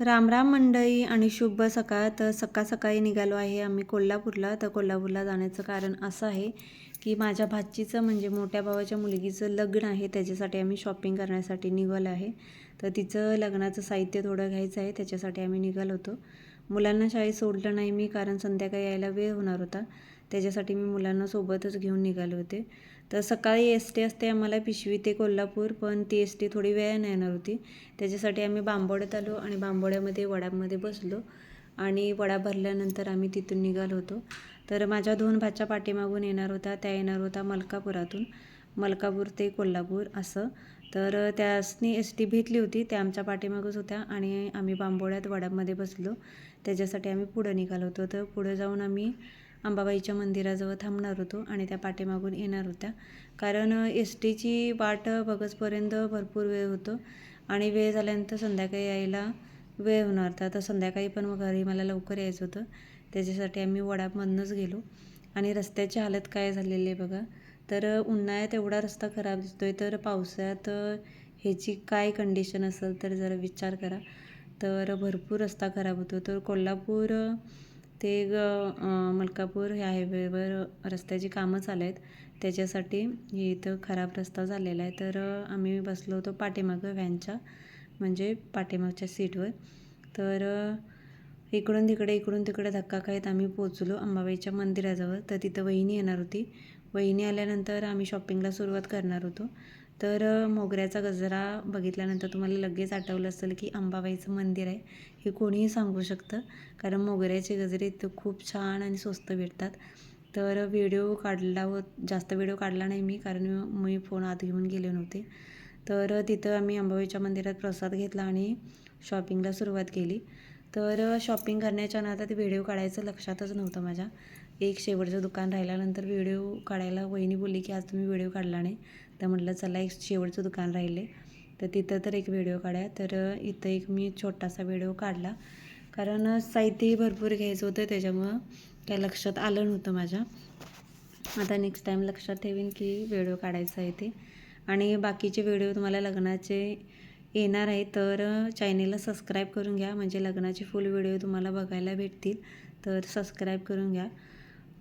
राम राम आणि शुभ सकाळ. तर सकाळ सकाळी निघालो आहे आम्ही कोल्हापूरला. तर कोल्हापूरला जाण्याचं कारण असं आहे की माझ्या भाचीचं म्हणजे मोठ्या भावाच्या मुलगीचं लग्न आहे. त्याच्यासाठी आम्ही शॉपिंग करण्यासाठी निघालो आहे. तर तिचं लग्नाचं साहित्य थोडं घ्यायचं आहे. त्याच्यासाठी आम्ही निघालो होतो. मुलांना शाळेत सोडलं नाही मी कारण संध्याकाळी यायला वेळ होणार होता. त्याच्यासाठी मी मुलांना सोबतच घेऊन निघाले होते. तर सकाळी एस टी असते आम्हाला पिशवी ते कोल्हापूर पण ती एस टी थोडी वेळानं येणार होती. त्याच्यासाठी आम्ही बांबोड्यात आलो आणि बांबोड्यामध्ये वडामध्ये बसलो आणि वडा भरल्यानंतर आम्ही तिथून निघालो होतो. तर माझ्या दोन भाच्या पाठीमागून येणार होता त्या येणार होता मलकापुरातून. मलकापूर ते कोल्हापूर असं. तर त्यासनी एस टी भेटली होती त्या आमच्या पाठीमागच होत्या आणि आम्ही बांबोड्यात वडामध्ये बसलो. त्याच्यासाठी आम्ही पुढं निघालो होतो. तर पुढं जाऊन आम्ही अंबाबाईच्या मंदिराजवळ थांबणार होतो आणि त्या पाठीमागून येणार होत्या. कारण एस टीची वाट बघसपर्यंत भरपूर वेळ होतो आणि वेळ झाल्यानंतर संध्याकाळी यायला वेळ होणार. होता तर संध्याकाळी पण मग घरी मला लवकर यायचं होतं. त्याच्यासाठी आम्ही वडापमधूनच गेलो. आणि रस्त्याची हालत काय झालेली आहे बघा. तर उन्हाळ्यात एवढा रस्ता खराब दिसतो आहे तर पावसाळ्यात ह्याची काय कंडिशन असेल तर जरा विचार करा. तर भरपूर रस्ता खराब होतो. तर कोल्हापूर ते ग मलकापूर ह्या हायवेवर रस्त्याची कामं चालू आहेत. त्याच्यासाठी हे इथं खराब रस्ता झालेला आहे. तर आम्ही बसलो होतो पाठीमागं व्हॅनच्या म्हणजे पाठीमागच्या सीटवर. तर इकडून तिकडे इकडून तिकडे धक्का खायत आम्ही पोचलो अंबाबाईच्या मंदिराजवळ. तर तिथं वहिनी येणार होती. वहिनी आल्यानंतर आम्ही शॉपिंगला सुरुवात करणार होतो. तर मोगऱ्याचा गजरा बघितल्यानंतर तुम्हाला लगेच आठवलं असेल की अंबाबाईचं मंदिर आहे हे कोणीही सांगू शकतं. कारण मोगऱ्याचे गजरे इथं खूप छान आणि स्वस्त भेटतात. तर व्हिडिओ काढला व जास्त व्हिडिओ काढला नाही मी कारण मी फोन आत घेऊन गेले नव्हते. तर तिथं आम्ही अंबाबाईच्या मंदिरात प्रसाद घेतला आणि शॉपिंगला सुरुवात केली. तर शॉपिंग करण्याच्या नादात व्हिडिओ काढायचं लक्षातच नव्हतं माझ्या. एक शेवटचं दुकान राहिल्यानंतर व्हिडिओ काढायला वहिनी बोलली की आज तुम्ही व्हिडिओ काढला नाही. तर म्हटलं चला एक शेवटचं दुकान राहिले. तर तिथं तर एक व्हिडिओ काढा तर इथं एक मी छोटासा व्हिडिओ काढला. कारण साहित्यही भरपूर घ्यायचं होतं. त्याच्यामुळं काय लक्षात आलं नव्हतं माझ्या. आता नेक्स्ट टाईम लक्षात ठेवीन की व्हिडिओ काढायचा आहे ते. आणि बाकीचे व्हिडिओ तुम्हाला लग्नाचे येणार आहे तर चॅनेलला सबस्क्राईब करून घ्या. म्हणजे लग्नाचे फुल व्हिडिओ तुम्हाला बघायला भेटतील. तर सबस्क्राईब करून घ्या.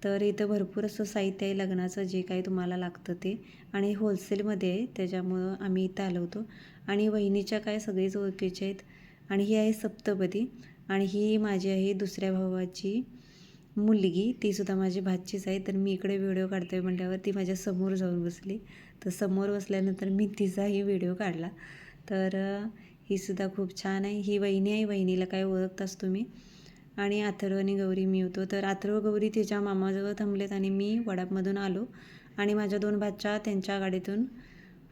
तर इथं भरपूर असं साहित्य आहे लग्नाचं जे काही तुम्हाला लागतं ते. आणि होलसेलमध्ये आहे त्याच्यामुळं आम्ही इथं आलो होतो. आणि वहिनीच्या काय सगळेच ओळखीचे आहेत. आणि ही आहे सप्तपदी. आणि ही माझी आहे दुसऱ्या भावाची मुलगी. तीसुद्धा माझी भाचीच आहे. तर मी इकडे व्हिडिओ काढतोय म्हटल्यावर ती माझ्यासमोर जाऊन बसली. तर समोर बसल्यानंतर मी तिचाही व्हिडिओ काढला. तर ही सुद्धा खूप छान आहे. ही वहिनी आहे. वहिनीला काय ओळखताच तुम्ही? आणि अथर्व आणि गौरी मी होतो. तर अथर्व गौरी तिच्या मामाजवळ थांबलेत आणि मी वडापमधून आलो आणि माझ्या दोन भाच्या त्यांच्या गाडीतून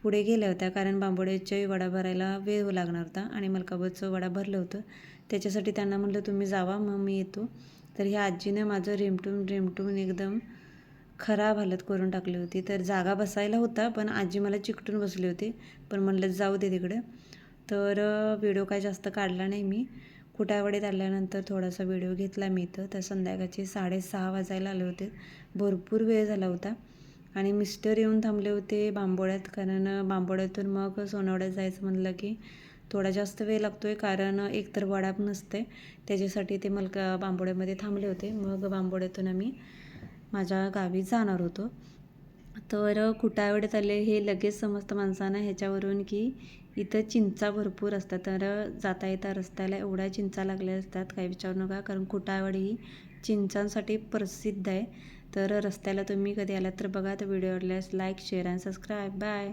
पुढे गेल्या होत्या. कारण बांबोड्याचे वडा भरायला वेळ लागणार होता आणि मलकाबादचं वडा भरलं होतं. त्याच्यासाठी त्यांना म्हटलं तुम्ही जावा मग मी येतो. तर ह्या आजीनं माझं रिमटून रिमटून एकदम खराब हालत करून टाकली होती. तर जागा बसायला होता पण आजी मला चिकटून बसली होती. पण म्हणलं जाऊ दे तिकडं. तर व्हिडिओ काय जास्त काढला नाही मी. कुटावडीत आल्यानंतर थोडासा व्हिडिओ घेतला मी इथं तर संध्याकाळचे साडेसहा वाजायला आले होते. भरपूर वेळ झाला होता. आणि मिस्टर येऊन थांबले होते बांबोड्यात कारण बांबोड्यातून मग सोनवड्यात जायचं म्हणलं की थोडा जास्त वेळ लागतो आहे कारण एकतर वडाप नसते. त्याच्यासाठी ते मलका बांबोड्यामध्ये थांबले होते. मग बांबोड्यातून आम्ही माझ्या गावी जाणार होतो. तर खुटावड चालले हे लगेच समजतं माणसांना ह्याच्यावरून की इथं चिंचा भरपूर असतात. तर जाता येता रस्त्याला एवढ्या चिंचा लागल्या असतात. काही विचारू नका कारण खुटावड ही चिंचांसाठी प्रसिद्ध आहे. तर रस्त्याला तुम्ही कधी आलात तर बघा तर व्हिडिओ आवडल्यास लाईक शेअर आणि सबस्क्राईब बाय